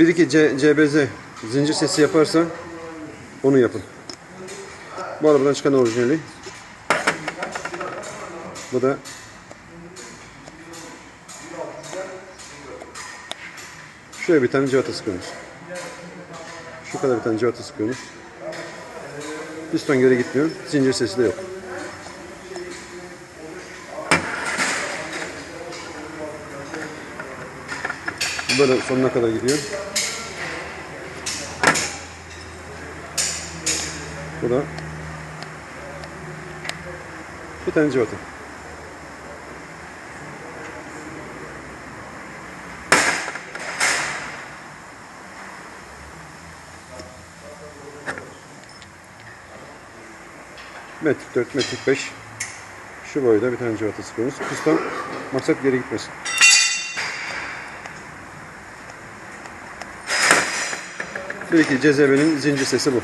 Bir iki C, CBZ zincir sesi yaparsa onu yapın. Bu arabadan çıkan orijinali. Bu da Şöyle bir tane civata sıkıyorsunuz. Şu kadar bir tane civata sıkıyorsunuz. Piston geri gitmiyor. Zincir sesi de yok. Böyle sonuna kadar gidiyor. Bu da bir tane civata. Metrik 4, metrik 5. Şu boyda bir tane civata sıkıyoruz. Piston maksat geri gitmesin. Belki Cezebe'nin zincir sesi bu.